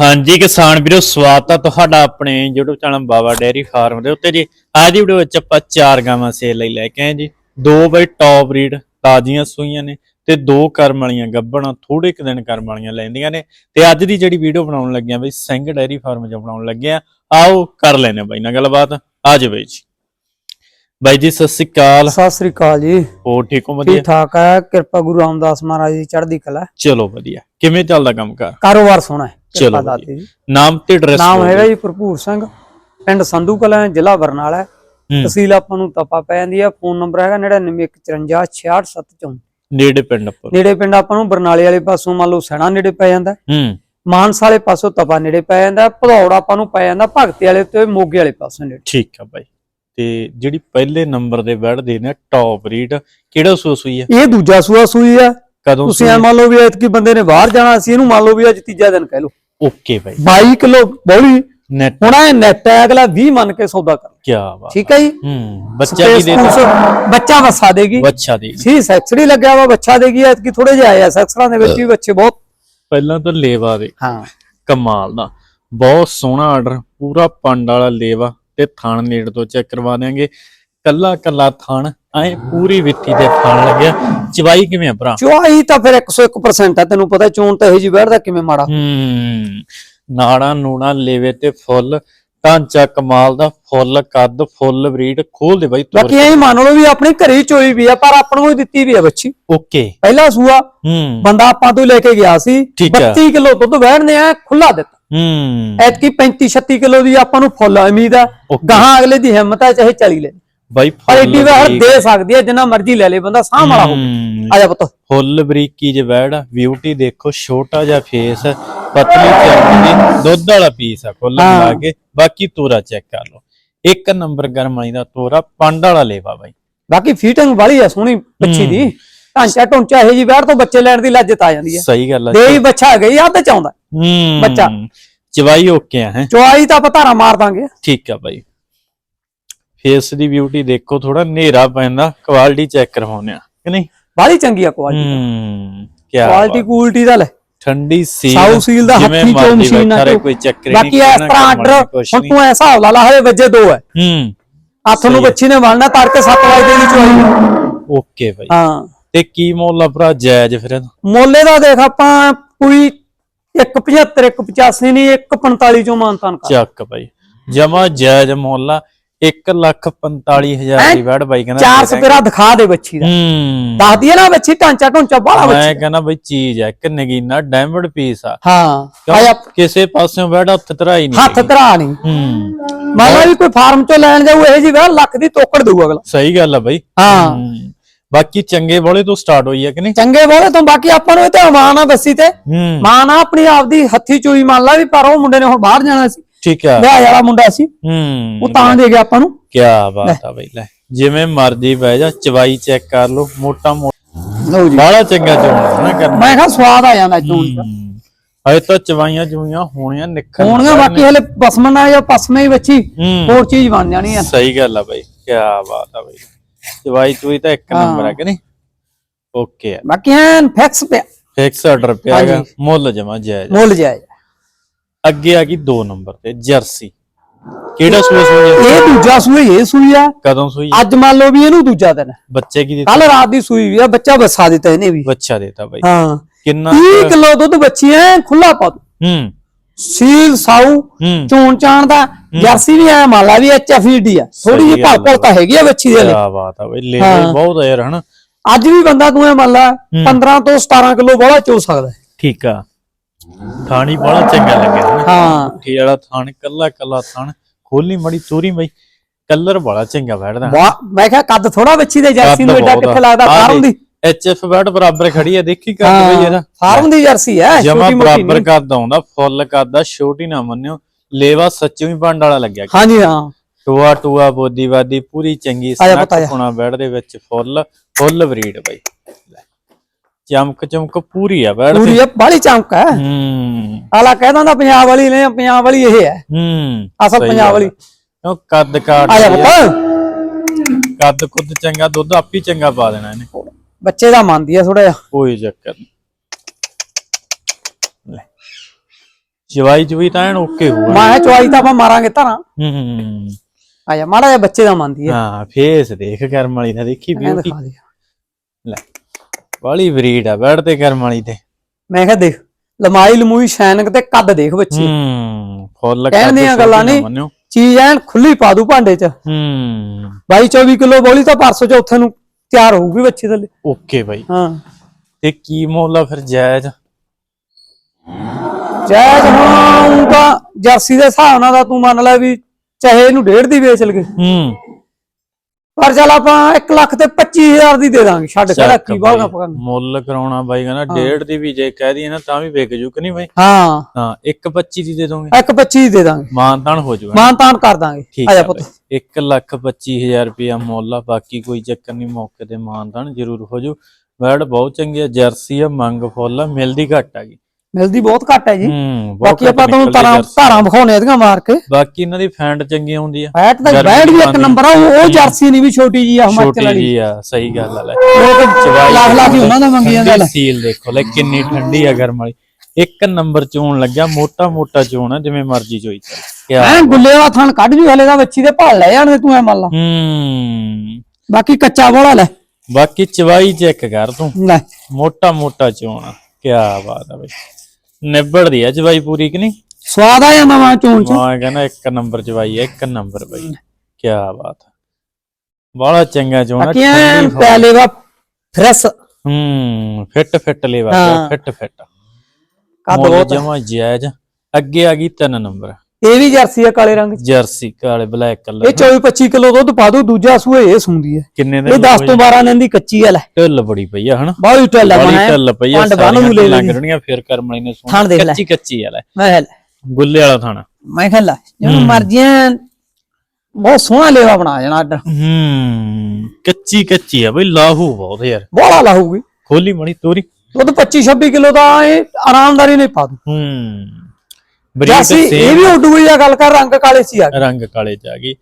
ਹਾਂਜੀ ਕਿਸਾਨ ਵੀਰੋ ਸਵਾਗਤ ਹੈ ਤੁਹਾਡਾ ਆਪਣੇ YouTube channel Baba dairy farm ਦੇ ਉੱਤੇ ਜੀ। ਅੱਜ ਦੀ ਵੀਡੀਓ ਵਿੱਚ ਆਪਾਂ ਚਾਰ ਗਾਵਾਂ ਸੇਲ ਲਈ ਲੈ ਕੇ ਆਏ ਜੀ। ਦੋ ਬਈ ਟੌਪ ਬਰੀਡ ਤਾਜ਼ੀਆਂ ਸੂਈਆਂ ਨੇ ਤੇ ਦੋ ਕਰਮ ਵਾਲੀਆਂ ਗੱਭਣਾ ਥੋੜੇ ਕੁ ਦਿਨ ਕਰਮ ਵਾਲੀਆਂ ਲੈਂਦੀਆਂ ਨੇ। ਤੇ ਅੱਜ ਦੀ ਜਿਹੜੀ ਵੀਡੀਓ ਬਣਾਉਣ ਲੱਗੇ ਆ ਬਈ ਸਿੰਘ ਡੇਅਰੀ ਫਾਰਮ 'ਚ ਬਣਾਉਣ ਲੱਗੇ ਆ। ਆਓ ਕਰ ਲੈਨੇ ਬਾਈ ਨਾਲ ਗੱਲਬਾਤ। ਆ ਜਾਓ ਬਾਈ ਜੀ। ਬਾਈ ਜੀ ਸਤਿ ਸ੍ਰੀ ਅਕਾਲ। ਸਤਿ ਸ੍ਰੀ ਅਕਾਲ ਜੀ। ਹੋਰ ਠੀਕ ਹੋ? ਵਧੀਆ? ਠੀਕ ਠਾਕ ਹੈ ਕਿਰਪਾ ਗੁਰੂ ਰਾਮਦਾਸ ਮਹਾਰਾਜ ਦੀ ਚੜ੍ਹਦੀ ਕਲਾ। ਚਲੋ ਵਧੀਆ। ਕਿਵੇਂ ਚੱਲਦਾ ਕੰਮ ਕਾਰ? ਕਾਰੋਬਾਰ ਸੋਹਣਾ ਹੈ। ਚਲੋ ਦਾਤੇ ਜੀ। ਨਾਮ ਤੇ ਐਡਰੈਸ ਨਾਮ ਹੈਗਾ ਜੀ ਭਰਪੂਰ ਸਿੰਘ ਪਿੰਡ ਸੰਧੂ ਕਲਾਂ ਜ਼ਿਲ੍ਹਾ ਬਰਨਾਲਾ। ਤਹਿਸੀਲ ਆਪਾਂ ਨੂੰ ਤਪਾ ਪੈ ਜਾਂਦੀ ਹੈ ਫੋਨ ਨੰਬਰ ਹੈਗਾ 9954566754 ਨੇੜੇ ਪਿੰਡ ਉੱਪਰ ਨੇੜੇ ਪਿੰਡ ਆਪਾਂ ਨੂੰ ਬਰਨਾਲੇ ਵਾਲੇ ਪਾਸੋਂ ਮੰਨ ਲਓ ਸੈਣਾ ਨੇੜੇ ਪੈ ਜਾਂਦਾ। ਹੈ। ਮਾਨਸਾ ਵਾਲੇ ਪਾਸੋਂ ਤਪਾ ਨੇੜੇ ਪੈ ਜਾਂਦਾ ਹੈ। ਭਦੌੜ ਆਪਾਂ ਨੂੰ ਪੈ ਜਾਂਦਾ ਭਗਤੇ ਵਾਲੇ ਤੇ ਮੋਗੇ ਵਾਲੇ ਪਾਸੋਂ ਨੇੜੇ। ਠੀਕ ਆ ਬਾਈ। ਤੇ ਜਿਹੜੀ ਪਹਿਲੇ ਨੰਬਰ ਦੇ ਬੈਠਦੇ ਨੇ ਟੌਪ ਰੀਡ ਕਿਹੜਾ ਸੂ ਸੂਈ ਹੈ ਇਹ ਦੂਜਾ ਸੂਆ ਸੂਈ ਆ। ਕਦੋਂ ਤੁਸੀਂ ਐ ਮੰਨ ਲਓ ਵੀ ਐਤਕੀ ਬੰਦੇ ਨੇ ਬਾਹਰ ਜਾਣਾ ਸੀ ਇਹਨੂੰ ਮੰਨ ਲਓ ਵੀ ਅੱਜ ਤੀਜਾ ਦਿਨ ਕਹਿ ਲਓ। Okay bye. 22 ਕਿਲੋ ਬੌਲੀ। ਨੈਟ ਹੁਣ ਇਹ ਨੈਟ ਹੈ ਅਗਲਾ 20 ਮੰਨ ਕੇ ਸੌਦਾ ਕਰ। ਕੀ ਬਾਤ। ਠੀਕ ਹੈ ਜੀ? ਹੂੰ ਬੱਚਾ ਕੀ ਦੇ ਬੱਚਾ ਵਸਾ ਦੇਗੀ। ਬੱਚਾ ਦੀ ਸੀ ਸੈਕਸੜੀ ਲੱਗਿਆ ਵਾ ਬੱਚਾ ਦੇਗੀ ਐਤਕੀ ਥੋੜੇ ਜਿਹਾ ਆਇਆ ਸੈਕਸੜਾਂ ਦੇ ਵਿੱਚ ਵੀ ਬੱਚੇ ਬਹੁਤ। ਪਹਿਲਾਂ ਤਾਂ ਲੇਵਾ ਦੇ। ਹਾਂ। ਕਮਾਲ ਦਾ। ਬਹੁਤ ਸੋਹਣਾ ਆਰਡਰ ਪੂਰਾ ਪੰਡ ਵਾਲਾ ਲੇਵਾ ਤੇ ਥਣ ਨੇੜ ਤੋਂ ਚੈੱਕ ਕਰਵਾ ਦਿਆਂਗੇ। ਕੱਲਾ ਕੱਲਾ ਥਣ ਐ ਪੂਰੀ ਵਿੱਥੀ ਤੇ ਥਣ ਲੱਗਿਆ। ਚਵਾਈ ਕਿਵੇਂ ਆ ਭਰਾ? ਚੁਆਈ ਤਾਂ ਫਿਰ 101% ਹੈ ਤੈਨੂੰ ਪਤਾ ਚੋਣ ਤਾਂ ਇਹੋ ਜੀ ਬੈਠਦਾ ਕਿਵੇਂ ਮਾੜਾ? ਹੂੰ ਨਾੜਾ ਨੂਣਾ ਲੇਵੇ ਤੇ ਫੁੱਲ ਢਾਂਚਾ ਕਮਾਲ ਦਾ ਫੁੱਲ ਕੱਦ ਫੁੱਲ ਬਰੀਡ ਖੋਲ ਦੇ ਬਾਈ ਤੋਰ ਬਾਕੀ ਐਂ ਮੰਨ ਲਓ ਵੀ ਆਪਣੀ ਘਰੇ ਚੋਈ ਵੀ ਆ ਪਰ ਆਪਾਂ ਨੂੰ ਹੀ ਦਿੱਤੀ ਵੀ ਆ ਬੱਚੀ। ਓਕੇ। ਪਹਿਲਾ ਸੂਆ ਹੂੰ। ਬੰਦਾ ਆਪਾਂ ਤੋਂ ਲੈ ਕੇ ਗਿਆ ਸੀ ਠੀਕ ਹੈ। 32 ਕਿਲੋ ਦੁੱਧ ਵਹਿਣਦੇ ਆ ਖੁੱਲਾ ਦਿੱਤਾ। ਹੂੰ। ਐਤਕੀ 35 36 ਕਿਲੋ ਦੀ ਆਪਾਂ ਨੂੰ ਫੁੱਲ ਉਮੀਦ ਆ. ਗਾਹਾਂ ਅਗਲੇ ਦੀ ਹਿੰਮਤ ਹੈ ਚਾਹੇ ਚਲੀ ਲੈ। ਬਾਈ ਪਰ ਫੁੱਲ ਵਾਰ ਬਰੀਕ- ਦੇ ਸਕਦੀ ਹੈ ਜਿੰਨਾ ਮਰਜ਼ੀ ਲੈ ਲੇ ਬੰਦਾ ਸਾਹ ਵਾਲਾ ਹੋ ਹੂੰ। ਆ ਜਾ ਪੁੱਤ। ਫੁੱਲ ਬਰੀਕੀ ਚ ਬੈੜ ਬਿਊਟੀ ਦੇਖੋ ਛੋਟਾ ਜਿਹਾ ਫੇਸ ਪਤਲੀ ਚਮੜੀ ਦੁੱਧ ਵਾਲਾ ਪੀਸ ਆ ਹਾਂ। ਮਿਲਾ ਕੇ ਬਾਕੀ ਤੋਰਾ ਚੈੱਕ ਕਰ ਲਓ। ਇੱਕ ਨੰਬਰ ਗਰਮਾਈ ਦਾ ਤੋਰਾ ਪੰਡ ਵਾਲਾ ਲੇਵਾ ਬਾਈ। ਬਾਕੀ ਫੀਟਿੰਗ ਵਾਲੀ ਆ ਸੋਹਣੀ ਬੱਚੀ ਦੀ। ਢਾਂਚਾ ਢੁੰਚਾ ਇਹ ਜੀ ਬੈਠ ਤੋਂ ਬੱਚੇ ਲੈਣ ਦੀ ਲੱਜਤ ਆ ਜਾਂਦੀ ਹੈ ਸਹੀ ਗੱਲ ਆ ਦੇ ਹੀ ਬੱਚਾ ਗਈ ਆ ਤੇ ਚਾਉਂਦਾ ਹੂੰ। ਬੱਚਾ। ਚਵਾਈ ਓਕੇ ਆ ਹੈ? ਚੁਆਈ ਤਾਂ ਆਪਾਂ ਧਾਰਾ ਮਾਰ ਦਾਂਗੇ। ਠੀਕ ਆ ਬਾਈ। ਫੇਸ ਦੀ ਬਿਊਟੀ ਦੇਖੋ ਥੋੜਾ ਹਨੇਰਾ ਪੈਂਦਾ ਕੁਆਲਿਟੀ ਚੈੱਕ ਕਰਵਾਉਂਦੇ ਆ ਕਿ ਨਹੀਂ? ਬਾਹਲੀ ਚੰਗੀ ਆ ਕੁਆਲਿਟੀ ਹੂੰ ਕੀ ਕੁਆਲਿਟੀ ਕੁਆਲਿਟੀ ਦਾ ਲੈ। ਠੰਡੀ ਸੀ ਸਾਊ ਸੀਲ ਦਾ ਹੱਥੀ ਚੋਂ ਮਸ਼ੀਨ ਨਾਲ ਕੋਈ ਚੱਕਰ ਬਾਕੀ ਇਸ ਤਰ੍ਹਾਂ ਆਰਡਰ ਹੁਣ ਤੂੰ ਐਸਾ ਹਿਸਾਬ ਲਾ ਹਲੇ ਵਜੇ ਦੋ ਹੈ। ਹੂੰ ਹੱਥ ਨੂੰ ਬੱਚੀ ਨੇ ਵੜਨਾ ਤੜ ਕੇ 7 ਵਜੇ ਦੀ ਚੁਆਈ ਓਕੇ ਬਾਈ। ਹਾਂ। ਤੇ ਕੀ ਮੁੱਲ ਆ ਭਰਾ ਜਾਇਜ਼ ਫਿਰ ਇਹਦਾ? ਮੋਲੇ ਦਾ ਦੇਖ ਆਪਾਂ ਕੋਈ 175 185 ਨਹੀਂ 145 ਚੋਂ ਮਾਨਤਾਨ ਕਰ। ਚੱਕ ਬਾਈ। ਜਮਾ ਜਾਇਜ਼ ਮੁੱਲ ਆ। 1 ਲੱਖ 45000 ਦੀ ਵੜ ਬਾਈ ਕਹਿੰਦਾ ਚਾਰ ਸਪੇਰਾ ਦਿਖਾ ਦੇ ਬੱਚੀ ਦਾ। ਹੂੰ। ਦੱਸਦੀ ਹੈ ਨਾ ਬੱਚੀ ਢਾਂਚਾ ਢੁੰਚਾ ਬਾਹਲਾ ਮੈਂ ਬੱਚੀ ਕਹਿੰਦਾ ਬਈ ਚੀਜ਼ ਹੈ ਕਿ ਨਗੀਨਾ ਡਾਇਮੰਡ ਪੀਸ ਆ। ਹਾਂ ਕਿਉਂ? ਆਇਆ ਕਿਸੇ ਪਾਸਿਓਂ ਵੜ ਹੱਥ ਧਰਾਈ ਨਹੀਂ ਹੱਥ ਧਰਾ ਨਹੀਂ। ਹੂੰ। ਮੰਨ ਲਾ ਵੀ ਕੋਈ ਫਾਰਮ ਚੋਂ ਲੈਣ ਜਾਊ ਇਹ ਜੀ ਲੱਖ ਦੀ ਤੋਕੜ ਦਊ ਅਗਲਾ। ਸਹੀ ਗੱਲ ਆ ਬਈ। ਹਾਂ। ਹੂੰ। ਬਾਕੀ ਚੰਗੇ ਬੋਲੇ ਤੋਂ ਸਟਾਰਟ ਹੋਈ ਆ ਕਿ ਨਹੀਂ? ਚੰਗੇ ਬੋਲੇ ਤੋਂ ਬਾਕੀ ਆਪਾਂ ਨੂੰ ਇਹ ਤੇ ਮਾਣ ਆ ਬੱਸੀ ਤੇ। ਹੂੰ। ਮਾਣ ਆ ਆਪਣੀ ਆਪਦੀ ਹੱਥੀ ਚੋਈ ਮੰਨ ਲਾ ਵੀ ਪਰ ਉਹ ਮੁੰਡੇ ਨੇ ਹੁਣ ਬਾਹਰ ਜਾਣਾ ਸੀ। ਠੀਕ ਆ ਵਿਆਹ ਵਾਲਾ ਮੁੰਡਾ ਸੀ। ਹੂੰ। ਉਹ ਤਾਂ ਦੇ ਗਿਆ ਆਪਾਂ ਨੂੰ। ਕੀ ਬਾਤ ਆ ਬਈ ਲੈ। ਜਿਵੇਂ ਮਰਜ਼ੀ ਬਹਿ ਜਾ ਚਵਾਈ ਚੈੱਕ ਕਰ ਲਓ ਮੋਟਾ ਮੋਟਾ ਲਓ ਜੀ। ਬਾਹਲਾ ਚੰਗਾ ਚੋਣਾ ਨਾ ਕਰਨਾ। ਮੈਂ ਕਿਹਾ ਸਵਾਦ ਆ ਜਾਂਦਾ ਚੋਣ ਦਾ। ਹਜੇ ਤਾਂ ਚਵਾਈਆਂ ਜੁਈਆਂ ਹੋਣੀਆਂ ਨਿਕਲ ਹੋਣਗਾ ਬਾਕੀ ਹਲੇ ਪਸਮਨ ਆ ਜਾਂ ਪਸਮੇ ਹੀ ਬੱਚੀ ਹੋਰ ਚੀਜ਼ ਬਣ ਜਾਣੀ ਆ। ਸਹੀ ਗੱਲ ਆ ਬਈ ਕੀ ਬਾਤ ਆ ਬਈ। ਚਵਾਈ ਚੂਈ ਤਾਂ ਇੱਕ। ਨੰਬਰ ਆ ਕਿ ਨਹੀਂ? ਓਕੇ ਆ। ਬਾਕੀ ਐਨ ਫਿਕਸ ਪਿਆ। ਫਿਕਸ ਆਰਡਰ ਪਿਆ ਹੈਗਾ। ਮੁੱਲ ਜਮਾ ਜਾਇਜ਼ ਮੁੱਲ ਜਾਏ ਅੱਗੇ ਆ ਗਈ 2 ਨੰਬਰ ਤੇ ਜਰਸੀ। ਕਿਹੜਾ ਸੂਆ ਸੂਈ? ਇਹ ਦੂਜਾ ਸੂਈ ਇਹ ਸੂਈ ਆ। ਕਦੋਂ ਸੂਈ ਅੱਜ ਮੰਨ ਲਓ ਵੀ ਇਹਨੂੰ ਦੂਜਾ ਦਿਨ। ਬੱਚੇ ਕੀ ਦਿੱਤਾ? ਕੱਲ ਰਾਤ ਦੀ ਸੂਈ ਵੀ ਆ ਬੱਚਾ ਵਸਾ ਦਿੱਤਾ ਇਹਨੇ ਵੀ। ਬੱਚਾ ਦੇਤਾ ਬਈ। ਹਾਂ। ਕਿੰਨਾ 30 ਕਿਲੋ ਦੁੱਧ ਬੱਚੀ ਐ ਖੁੱਲਾ ਪਾ ਦੂ। ਹੂੰ। ਸੀਲ ਸਾਊ ਚੋਣ ਚਾਣ ਦਾ। ਜਰਸੀ ਵੀ ਐ ਮਾਲਾ ਵੀ ਐਚਐਫਈਡੀ ਆ। ਥੋੜੀ ਜਿਹੀ ਭਲਪਲ ਤਾਂ ਹੈਗੀ ਆ ਬੱਚੀ ਦੇ ਕੀ ਲਈ ਬਾਤ ਆ ਬਈ ਲੈ। ਬਹੁਤ ਆ ਯਾਰ ਹਨਾ। ਅੱਜ ਵੀ ਬੰਦਾ ਤੂੰ ਐ ਮੰਨ ਲਾ 15 ਤੋਂ 17 ਕਿਲੋ ਬੋਲਾ ਚੋ ਸਕਦਾ। ਠੀਕ ਆ। ਥਾਣੀ ਬੜਾ ਚੰਗਾ ਲੱਗਿਆ ਹਾਂ। ਠੀ ਵਾਲਾ ਥਾਣ ਕੱਲਾ ਕੱਲਾ ਥਾਣ ਖੋਲੀ ਮੜੀ ਚੋਰੀ ਬਈ ਕਲਰ ਬੜਾ ਚੰਗਾ ਬੈਠਦਾ। ਮੈਂ ਕਿਹਾ ਕੱਦ ਥੋੜਾ ਬੱਚੀ ਦੇ ਜਰਸੀ ਨੂੰ ਏਡਾ ਕਿੱਥੇ ਲੱਗਦਾ? ਫਾਰਮ ਦੀ। ਐਚਐਫ ਬੈਟ ਬਰਾਬਰ ਖੜੀ ਆ ਦੇਖੀ ਕਰ ਬਈ ਇਹਦਾ। ਫਾਰਮ ਦੀ ਜਰਸੀ ਐ ਜਮਾ ਛੋਟੀ ਮੋਟੀ ਬਰਾਬਰ ਕਰਦਾ ਹੁੰਦਾ ਫੁੱਲ ਕਰਦਾ ਛੋਟੀ ਨਾ ਮੰਨਿਓ। ਲੇਵਾ ਸੱਚੀ ਹੀ ਪੰਡ ਵਾਲਾ ਲੱਗਿਆ। ਹਾਂਜੀ ਹਾਂ। ਟੂਆ ਟੂਆ ਬੋਦੀ ਵਾਦੀ ਪੂਰੀ ਚੰਗੀ ਜਾ। ਪੁਣਾ ਬੈੜ ਦੇ ਵਿੱਚ ਫੁੱਲ ਫੁੱਲ ਬਰੀਡ ਬਈ। ਚਮਕ ਚਮਕ ਪੂਰੀ ਆ ਬੈੜ ਪੂਰੀ ਤੇ ਆ ਬਾਲੀ ਚਮਕ ਹੈ ਹੂੰ। ਆਲਾ ਕਹਿ ਦਿੰਦਾ ਪੰਜਾਬ ਵਾਲੀ ਨੇ ਪੰਜਾਬ ਵਾਲੀ ਇਹ ਹੈ। ਹੂੰ ਅਸਲ ਪੰਜਾਬ ਵਾਲੀ ਆ। ਉਹ ਕੱਦ ਕਾਟ ਆ ਜਾ ਆ, ਕੱਦ ਕੁੱਦ ਚੰਗਾ ਦੁੱਧ ਆਪੀ ਚੰਗਾ ਪਾ ਦੇਣਾ ਇਹਨੇ। ਬੱਚੇ ਦਾ ਮੰਨਦੀ ਆ ਥੋੜਾ ਜਿਹਾ। ਕੋਈ ਚੱਕਰ ਨਹੀਂ ਜਵਾਈ ਜੁਈ ਤਾਂ ਐਨ ਓਕੇ ਹੋਊਗਾ ਮੈਂ ਚੁਆਈ ਤਾਂ ਆਪਾਂ ਮਾਰਾਂਗੇ ਧਾਰਾਂ ਹੂੰ ਹੂੰ ਆ ਜਾ ਮਾੜਾ ਜਿਹਾ ਬੱਚੇ ਦਾ ਮੰਨਦੀ ਹੈ ਹਾਂ ਫੇਸ ਦੇਖ ਕਰਮ ਵਾਲੀ ਦਾ ਦੇਖੀ ਬਿਊਟੀ ਲੈ। ਵਾਲੀ ਬਰੀਡ ਆ ਬੈਠ ਤੇ ਕਰਮ ਵਾਲੀ ਤੇ। ਮੈਂ ਕਿਹਾ ਦੇਖ ਲਮਾਈ ਲਮੂਈ ਸ਼ੈਨਕ ਤੇ ਕੱਦ ਦੇਖ ਬੱਚੀ। ਹੂੰ ਫੁੱਲ ਕਹਿਣ ਦੀਆਂ ਕੱਦ ਗੱਲਾਂ ਨਹੀਂ। ਚੀਜ਼ ਐਨ ਖੁੱਲੀ ਪਾ ਦੂ ਭਾਂਡੇ 'ਚ। ਹੂੰ। 22 24 ਕਿਲੋ ਬੋਲੀ ਤਾਂ ਪਰਸੋਂ ਚੌਥੇ ਨੂੰ ਤਿਆਰ ਹੋਊਗੀ ਬੱਚੀ ਥੱਲੇ। Okay bye. ਹਾਂ। ਤੇ ਕੀ ਮੁੱਲ ਆ ਫਿਰ ਜਾਇਜ਼? ਜੈਜ ਹੁਣ ਤਾਂ ਜਰਸੀ ਦੇ ਹਿਸਾਬ ਨਾਲ ਤਾਂ ਤੂੰ ਮੰਨ ਲੈ ਵੀ ਚਾਹੇ ਇਹਨੂੰ ਡੇਢ ਦੀ ਵੇਚ ਲਗੇ ਹੂੰ। ਪਰ ਚੱਲ ਆਪਾਂ 1 ਲੱਖ ਤੇ 25000 ਦੀ ਦੇ ਦਾਂਗੇ ਛੱਡ ਕੀ ਬਾਈ, ਬਾਗਾ ਪਕਾਂਗੇ ਮੁੱਲ ਕਰਾਉਣਾ ਬਾਈ ਕਹਿੰਦਾ ਡੇਢ ਦੀ ਵੀ ਜੇ ਕਹਿ ਦਈਏ ਨਾ ਤਾਂ ਵੀ ਵਿਕ ਜੂ ਕਿ ਨਹੀਂ ਬਾਈ? ਹਾਂ। ਹਾਂ 1.25 ਦੀ ਦੇ ਦੋਗੇ। 1 25 ਦੀ ਦੇ ਦਾਂਗੇ। ਮਾਨਤਾਨ ਹੋ ਜੂਗਾ। ਮਾਨ ਤਾਨ ਕਰ ਦਾਂਗੇ। ਆ ਜਾ ਪੁੱਤ। ਬਾਈ। 1 ਲੱਖ 25000 ਰੁਪਇਆ ਮੁੱਲ ਆ ਬਾਕੀ ਕੋਈ ਚੱਕਰ ਨਹੀਂ ਮੌਕੇ ਤੇ ਮਾਨਤਾਨ ਜ਼ਰੂਰ ਹੋ ਜੂ। ਵਰਡ ਬਹੁਤ ਚੰਗੀ ਆ ਜਰਸੀ ਆ ਮੰਗ ਫੁੱਲ ਆ ਮਿਲਦੀ ਘੱਟ ਆ ਗਈ ਮਿਲਦੀ ਬਹੁਤ ਘੱਟ ਹੈ ਜੀ। ਹੂੰ ਬਾਕੀ ਆਪਾਂ ਤੁਹਾਨੂੰ ਤਾਰਾਂ। ਧਾਰਾਂ ਵਿਖਾਉਣੇ ਇਹਦੀਆਂ ਮਾਰ ਕੇ। ਬਾਕੀ ਇਹਨਾਂ ਦੀ ਫੈਂਡ ਚੰਗੀ ਹੁੰਦੀ ਆ ਬੈਟ ਤਾਂ ਗਰਮੀ ਬੈਟ ਵੀ ਇੱਕ। ਨੰਬਰ ਆ ਉਹ ਜਰਸੀ ਨਹੀਂ ਵੀ ਛੋਟੀ ਜੀ ਆ ਹਿਮਾਚਲ ਛੋਟੀ ਵਾਲੀ। ਜੀ ਆ ਸਹੀ ਗੱਲ ਆ ਲੈ। ਲਾਖ ਲਾਖ ਹੀ ਉਹਨਾਂ ਦਾ ਮੰਗੀ ਜਾਂਦਾ ਠੰਡੀ ਲੈ ਸੀਲ ਦੇਖੋ ਲੈ ਕਿੰਨੀ ਠੰਡੀ ਆ ਗਰਮ ਵਾਲੀ। ਇੱਕ ਨੰਬਰ ਚੋਣ ਲੱਗਿਆ ਮੋਟਾ ਮੋਟਾ ਚੋਣ ਆ ਜਿਵੇਂ ਮਰਜ਼ੀ ਚੋਈ ਚੱਲ। ਕਿਆ ਐ ਗੁੱਲੇ ਵਾਲਾ ਥਣ ਕੱਢ ਜੂ ਹਲੇ ਦਾ ਬੱਚੀ ਦੇ ਭਾਲ ਲੈ ਜਾਣਗੇ ਤੂੰ ਐ ਮੰਨ ਲਾ। ਹੂੰ। ਬਾਕੀ ਕੱਚਾ ਬੋਲਾ ਲੈ। ਬਾਕੀ ਚਵਾਈ ਚੈੱਕ ਕਰ ਤੂੰ। ਲੈ। ਮੋਟਾ ਮੋਟਾ ਚੋਣ ਆ। ਕਿਆ ਬਾਤ ਆ ਬਈ। ਨਿਬੜਦੀ ਆ ਚਵਾਈ ਪੂਰੀ ਕਿ ਨਹੀਂ? ਸਵਾਦ ਆ ਜਾਂਦਾ ਵਾ ਚੋਣ ਚ। ਮੈਂ ਕਹਿੰਦਾ ਇੱਕ ਨੰਬਰ ਚਵਾਈ ਆ ਇੱਕ ਨੰਬਰ ਬਈ। ਕਿਆ ਬਾਤ ਬੜਾ ਚੰਗਾ ਚੋਣ ਠੰਡੀ ਹਵਾ। ਪਹਿਲੇ ਵਾ ਫਰੈਸ। ਹੂੰ ਫਿੱਟ ਫਿੱਟ ਲੈਵਾ ਹਾਂ। Fit fit. ਕੱਦ ਬਹੁਤ ਜਮਾ ਜਾਇਜ਼। ਅੱਗੇ ਆ ਗਈ ਤਿੰਨ ਨੰਬਰ। ਇਹ ਵੀ ਜਰਸੀ ਆ ਕਾਲੇ ਰੰਗ ਚ? ਜਰਸੀ ਕਾਲੇ ਬਲੈਕ ਇਹ ਕਲਰ 24 25 ਕਿਲੋ ਦੁੱਧ ਪਾ ਦੂ ਦੂਜਾ ਸੂਏ ਇਹ ਸੁੰਦੀ ਹੈ। ਕਿੰਨੇ ਇਹ ਦਿਨ 10 ਤੋਂ 12 ਦਿਨ ਦੀ ਕੱਚੀ ਆ ਲੈ। ਢਿੱਲ ਬੜੀ ਪਈ ਆ ਹਨਾ? ਬਾਹਲੀ ਟੱਲਾ ਬੜੀ ਬਣਾਇਆ ਢਿੱਲ ਪਈ ਆ ਬੰਨ ਨੂੰ ਲੈ ਸਾਰੀਆਂ ਲੈਣੀ। ਲੰਗੜੀਆਂ ਫੇਰ ਕਰਮਣੀ ਨੇ ਸੁਣ। ਕੱਚੀ ਕੱਚੀ ਆ ਲੈ। ਮੈਂ ਗੁੱਲੇ ਵਾਲਾ ਥਾਣਾ। ਮੈਂ ਕਿਹਾ ਲੈ ਜਿਹਨੂੰ ਮਰਜ਼ੀਆਂ ਬਹੁਤ ਸੋਹਣਾ ਲੇਵਾ ਬਣਾ ਜਾਣਾ ਅੱਡ। ਹੂੰ ਕੱਚੀ ਕੱਚੀ ਆ ਬਈ ਲਾਹੂ ਬਹੁਤ ਯਾਰ। ਬੋਲਾ ਲਾਹੂਗੀ ਖੋਲੀ ਮਣੀ ਤੋਰੀ। ਦੁੱਧ 25 26 ਕਿਲੋ ਦਾ ਇਹ ਆਰਾਮਦਾਰੀ ਨਹੀਂ ਪਾ ਦੂ। ਹੂੰ। ਬਰੀਡ ਜਰਸੀ ਇਹ ਸੇਮ ਵੀ ਉੱਡੂ ਆ ਗੱਲ ਕਰ ਰੰਗ ਕਾਲੇ ਸੀ ਆ ਰੰਗ ਕਾਲੇ ਚ ਆ ਗਈ।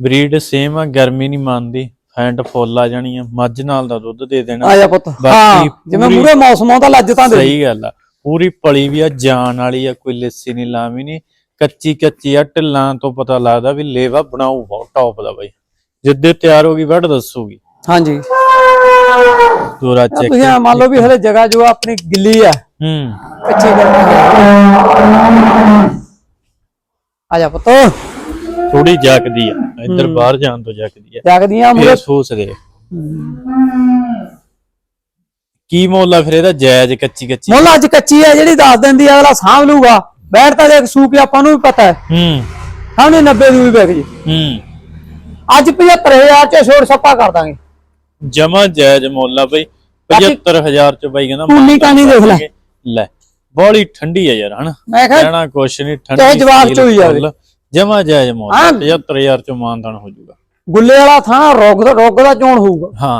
ਬਰੀਡ ਸੇਮ ਆ ਗਰਮੀ ਨਹੀਂ ਮੰਨਦੀ। ਫੈਂਟ ਫੁੱਲ ਆ ਜਾਣੀ ਆ ਮੱਝ ਨਾਲ ਦਾ ਦੁੱਧ ਦੇ ਦੇਣਾ। ਆ ਜਾ ਪੁੱਤ। ਹਾਂ ਜਿਵੇਂ ਮੂਰੇ ਮੌਸਮ ਆਉਂਦਾ ਲੱਜ ਤਾਂ ਦੇ। ਸਹੀ ਗੱਲ ਆ। ਪੂਰੀ ਪਲੀ ਵੀ ਆ ਜਾਨ ਵਾਲੀ ਆ ਕੋਈ ਲੱਸੀ ਨਹੀਂ ਲਾਵੀ ਨਹੀਂ ਕੱਚੀ ਕੱਚੀ ਆ ਢਿੱਲਾਂ ਤੋਂ ਪਤਾ ਲੱਗਦਾ ਵੀ ਲੇਵਾ ਬਣਾਉ ਬਹੁਤ ਟੌਪ ਦਾ ਬਾਈ। ਜਿੱਦੇ ਤਿਆਰ ਹੋ ਗਈ ਵੱਢ ਦੱਸੂਗੀ। ਹਾਂਜੀ। ਦੋਰਾ ਤੁਸੀਂ ਚੈੱਕ ਐਂ ਮੰਨ ਲਓ ਵੀ ਹਲੇ ਜਗ੍ਹਾ ਜੋ ਆਪਣੀ ਗਿੱਲੀ ਆ ਹੂੰ। ਕੱਚੀ ਕਰਕੇ ਆ ਜਾ ਪੁੱਤ। ਥੋੜੀ ਜੱਕਦੀ ਆ ਇੱਧਰ ਬਾਹਰ ਜਾਣ ਤੋਂ ਜੱਕਦੀ ਆ। ਜਗਦੀਆਂ ਮੂਰੇ ਫੇਰ ਸੋਚ ਦੇ। ਕੀ ਮੁੱਲ ਆ ਫਿਰ ਇਹਦਾ? ਜਾਇਜ਼ ਕੱਚੀ ਕੱਚੀ। ਮੁੱਲ ਅੱਜ ਕੱਚੀ ਆ ਜਿਹੜੀ ਦੱਸ ਦਿੰਦੀ ਆ, ਅਗਲਾ ਸਾਂਭ ਲੂਗਾ ਬੈਠ ਤਾਂ ਦੇਖ ਸੂਕ ਹੀ ਆਪਾਂ ਨੂੰ ਵੀ ਪਤਾ ਹੈ। ਹੂੰ। ਸਾਹਮਣੇ 90 ਦੀ ਵੀ ਵਿਕ ਜੀ। ਹੂੰ। ਅੱਜ 75000 ਚ ਛੋੜ ਛੱਪਾ ਕਰ ਦਾਂਗੇ। ਜਮਾ ਜਾਇਜ਼ ਮੁੱਲ ਆ ਬਈ 75000 ਚ ਬਾਈ ਕਹਿੰਦਾ ਉਨੀ ਕਾਨੀ ਦੇਖ ਲੈ। ਲੈ ਬੜੀ ਠੰਡੀ ਆ ਯਾਰ ਹਨਾ ਮੈਂ ਕਿਹਾ ਕਹਿਣਾ ਕੁਛ ਨਹੀਂ ਠੰਡੀ ਚਾਹੇ ਜਵਾਕ ਚੋਂ ਹੀ ਜਾਵੇ। ਜਮਾ ਜਾਇਜ਼ ਮੁੱਲ ਹਾਂ। 75000 ਚ ਮਾਨਦਾਨ ਹੋ ਜਾਊਗਾ ਗੁੱਲੇ ਵਾਲਾ ਥਾਂ ਰੋਗ ਦਾ ਰੋਗ ਦਾ ਚੋਣ ਹੋਊਗਾ ਹਾਂ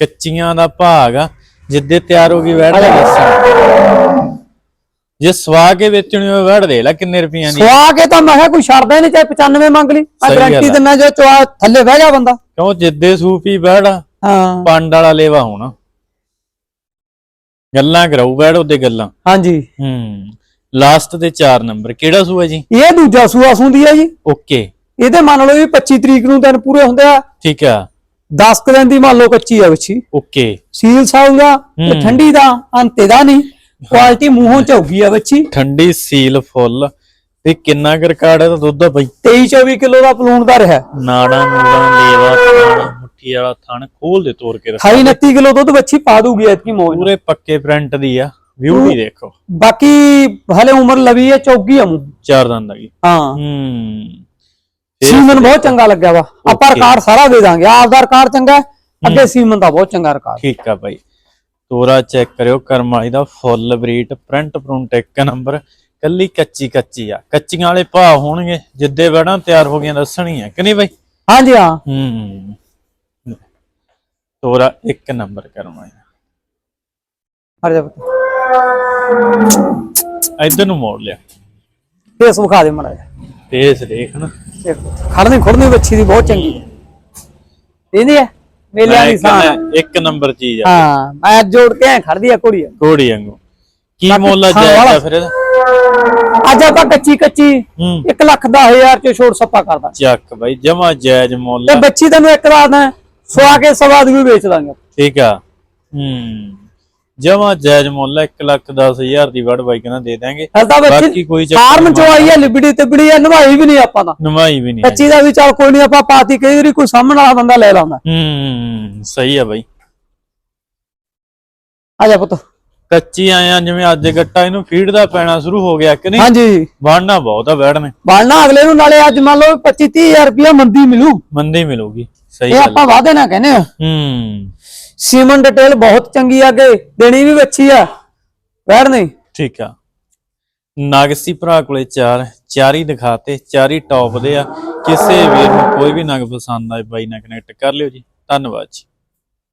ਕੱਚੀਆਂ ਦਾ ਭਾਗ ਆ ਜਿੱਦੇ ਤਿਆਰ ਹੋ ਗਈ ਵੈੜ ਦਾ ਦੱਸਣ ਜੇ ਸਵਾ ਕੇ ਵੇਚਣੀ ਹੋਵੇ ਵੈੜ ਦੇ ਲੈ ਕਿੰਨੇ ਰੁਪਈਆਂ ਦੀ ਸਵਾ ਕੇ ਤਾਂ ਮੈਂ ਕਿਹਾ ਕੋਈ ਛੱਡਦਾ ਹੀ ਨਹੀਂ ਚਾਹੇ 95 ਮੰਗ ਲਈ ਸਹੀ ਗੱਲ ਗਰੰਟੀ ਆ। ਦਿੰਨਾ ਜੋ ਚਵਾ ਥੱਲੇ ਬਹਿ ਗਿਆ ਬੰਦਾ ਕਿਉਂ ਜਿੱਦੇ ਸੂਪੀ ਵੈੜ ਆ, ਹਾਂ। ਪੰਡ ਵਾਲਾ ਲੇਵਾ ਹੋਣਾ। ਗੱਲਾਂ ਕਰਾਉ ਵੈੜ ਉਹਦੇ ਗੱਲਾਂ। ਹਾਂਜੀ। ਹੂੰ ਲਾਸਟ ਦੇ 4 ਨੰਬਰ ਕਿਹੜਾ ਸੂਆ ਜੀ? ਇਹ ਦੂਜਾ ਸੂਆ ਸੁੰਦੀ ਆ ਜੀ। ਓਕੇ। ਇਹਦੇ ਮੰਨ ਲਓ ਵੀ 25 ਤਰੀਕ ਨੂੰ ਦਿਨ ਪੂਰੇ ਹੁੰਦੇ ਆ। ਠੀਕ ਆ। 10 ਕੁ ਦਿਨ ਦੀ ਮੰਨ ਲਓ ਕੱਚੀ ਆ ਬੱਚੀ ਓਕੇ। ਸੀਲ ਸਾਊ ਦਾ ਤੇ ਹੂੰ। ਠੰਡੀ ਦਾ ਅੰਤੇ ਦਾ ਨਹੀਂ। ਕੁਆਲਿਟੀ ਮੂੰਹੋਂ ਝੌਗੀ ਆ ਬੱਚੀ ਠੰਡੀ ਸੀਲ ਫੁੱਲ। ਤੇ ਕਿੰਨਾ ਕੁ ਰਿਕਾਰਡ ਹੈ ਤਾਂ ਦੁੱਧ ਦਾ ਬਈ? 23 24 ਕਿਲੋ ਦਾ ਪਲੂਣ ਦਾ ਰਿਹਾ। ਨਾੜਾ ਨੂੜਾ ਲੇਵਾ ਥਾਣਾ ਮੁੱਠੀ ਵਾਲਾ ਥਣ ਖੋਲ ਦੇ ਤੋੜ ਕੇ ਰੱਖ 28 29 ਕਿਲੋ ਦੁੱਧ ਬੱਚੀ ਪਾ ਦੂਗੀ ਐਤਕੀ ਮੌਜ। ਪੂਰੇ ਪੱਕੇ ਪ੍ਰਿੰਟ ਦੀ ਆ ਬਿਊਟੀ ਦੇਖੋ। ਬਾਕੀ ਹਲੇ ਉਮਰ ਲਵੀ ਹੈ ਚੌਗੀ ਆ ਮੂੰਹ। ਚਾਰ ਦੰਦ ਦਾ ਕੀ ਹਾਂ। ਹੂੰ। ਸੀਮਨ ਬਹੁਤ ਚੰਗਾ ਲੱਗਿਆ ਵਾ। ਆਪਾਂ. ਰਿਕਾਰਡ ਸਾਰਾ ਦੇ ਦਾਂਗੇ। ਆਪ ਦਾ ਰਿਕਾਰਡ ਚੰਗਾ ਅੱਗੇ ਸੀਮਨ ਦਾ ਬਹੁਤ ਚੰਗਾ ਰਿਕਾਰਡ। ਠੀਕ ਆ ਬਾਈ। ਤੋਰਾ ਚੈੱਕ ਕਰਿਓ ਕਰਮ ਵਾਲੀ ਦਾ ਫੁੱਲ ਬਰੀਟ ਪ੍ਰਿੰਟ ਪ੍ਰਿੰਟ ਇੱਕ ਨੰਬਰ। ਕੱਲੀ ਕੱਚੀ ਕੱਚੀ ਆ। ਕੱਚੀਆਂ ਵਾਲੇ ਭਾਅ ਹੋਣਗੇ ਜਿੱਦੇ ਵੜਾਂ ਤਿਆਰ ਹੋ ਗਈਆਂ ਦੱਸਣੀ ਆ ਕਿ ਨਹੀਂ ਬਾਈ? ਹਾਂਜੀ ਹਾਂ। ਹੂੰ। ਤੋਰਾ ਇੱਕ ਨੰਬਰ ਦਾ। ਹਰ ਜਾ ਇੱਧਰ ਨੂੰ ਮੋੜ ਲਿਆ। ਫੇਸ ਵਿਖਾ ਦੇ ਮੜਾ ਫੇਸ ਦੇਖ ਨਾ। ਖੜਨੀ ਖੁੜਨੀ ਬੱਚੀ ਦੀ ਬਹੁਤ ਚੰਗੀ ਹੈ। ਇਹਦੀ ਹੈ? ਮੇਲਿਆਂ ਦੀ ਕਹਿੰਦਾ ਇੱਕ ਨੰਬਰ ਚੀਜ਼ ਆ। ਹਾਂ ਮੈਂ ਜੋੜ ਕੇ ਐਂ ਖੜਦੀ ਆ ਕੁੜੀ ਘੋੜੀ ਵਾਂਗੂ। ਕੀ ਮੁੱਲ। ਆ ਫਿਰ ਇਹਦਾ? ਅੱਜ ਆਪਾਂ ਕੱਚੀ ਕੱਚੀ ਹੂੰ। 1 ਲੱਖ 10000 ਚ ਛੋੜ ਸੱਪਾ ਕਰਦਾ। ਚੱਕ ਬਾਈ ਜਮਾ ਜਾਇਜ਼ ਮੁੱਲ ਤੇ। ਬੱਚੀ ਤੈਨੂੰ ਇੱਕ ਰਾਤ ਹੈ ਸਵਾ ਕੇ ਸਵਾ ਦੀ ਵੀ ਵੇਚ ਦਾਂਗੇ। ਠੀਕ ਆ। ਹੂੰ। ਜਮਾ ਜਾਇਜ਼ ਮੁੱਲ 1 ਲੱਖ 10000 ਦੀ ਵੜ ਬਾਈ ਕਹਿੰਦਾ ਦੇ ਦਾਂਗੇ ਬਾਕੀ ਕੋਈ ਫਾਰਮ ਚੋਂ ਆਈ ਹੈ ਲਿਬੜੀ ਤੇ ਬੜੀ ਹੈ ਨਵਾਈ ਵੀ ਨਹੀਂ ਆਪਾਂ ਦਾ। ਨਮਾਈ ਵੀ ਨਹੀਂ। ਕੱਚੀ ਦਾ ਵੀ ਚੱਲ ਕੋਈ ਨਹੀਂ ਆਪਾਂ ਪਾਤੀ ਕਈ ਵਾਰੀ ਕੋਈ ਸਾਹਮਣੇ ਵਾਲਾ ਬੰਦਾ ਲੈ ਲਾਉਂਦਾ ਹੂੰ ਸਹੀ ਆ ਬਾਈ। ਆ ਜਾ ਪੁੱਤ। ਕੱਚੀ ਆਇਆ ਜਿਵੇਂ ਅੱਜ ਗੱਟਾ ਇਹਨੂੰ ਫੀਡ ਦਾ ਪੈਣਾ ਸ਼ੁਰੂ ਹੋ ਗਿਆ ਕਿ ਨਹੀਂ? ਹਾਂਜੀ। ਬਣਨਾ ਬਹੁਤ ਆ ਬੈੜਨੇ ਬਾਲਣਾ ਅਗਲੇ ਨੂੰ ਨਾਲੇ ਅੱਜ ਮੰਨ ਲਓ 25 30000 ਰੁਪਇਆ ਮੰਦੀ ਮਿਲੂ। ਮੰਦੀ ਮਿਲੂਗੀ। ਸਹੀ ਇਹ ਗੱਲ ਆਪਾਂ ਵਾਅਦੇ ਨਾ ਕਹਿੰਦੇ ਆ ਹੂੰ। ਸੀਮਨ ਡਿਟੇਲ ਬਹੁਤ ਚੰਗੀ ਆ ਅੱਗੇ ਦੇਣੀ ਵੀ ਅੱਛੀ ਆ। ਬੈਠ ਨਹੀਂ। ਠੀਕ ਆ। ਨਗਸੀ ਭਰਾ ਕੋਲੇ ਚਾਰ ਚਾਰ ਦਿਖਾਤੇ ਚਾਰ ਟੌਪ ਦੇ ਆ। ਕਿਸੇ ਨੂੰ ਕੋਈ ਵੀ ਨਗ ਪਸੰਦ ਆਏ ਬਾਈ ਨਾਲ ਕਨੈਕਟ ਕਰ ਲਿਓ ਜੀ। ਧੰਨਵਾਦ ਜੀ।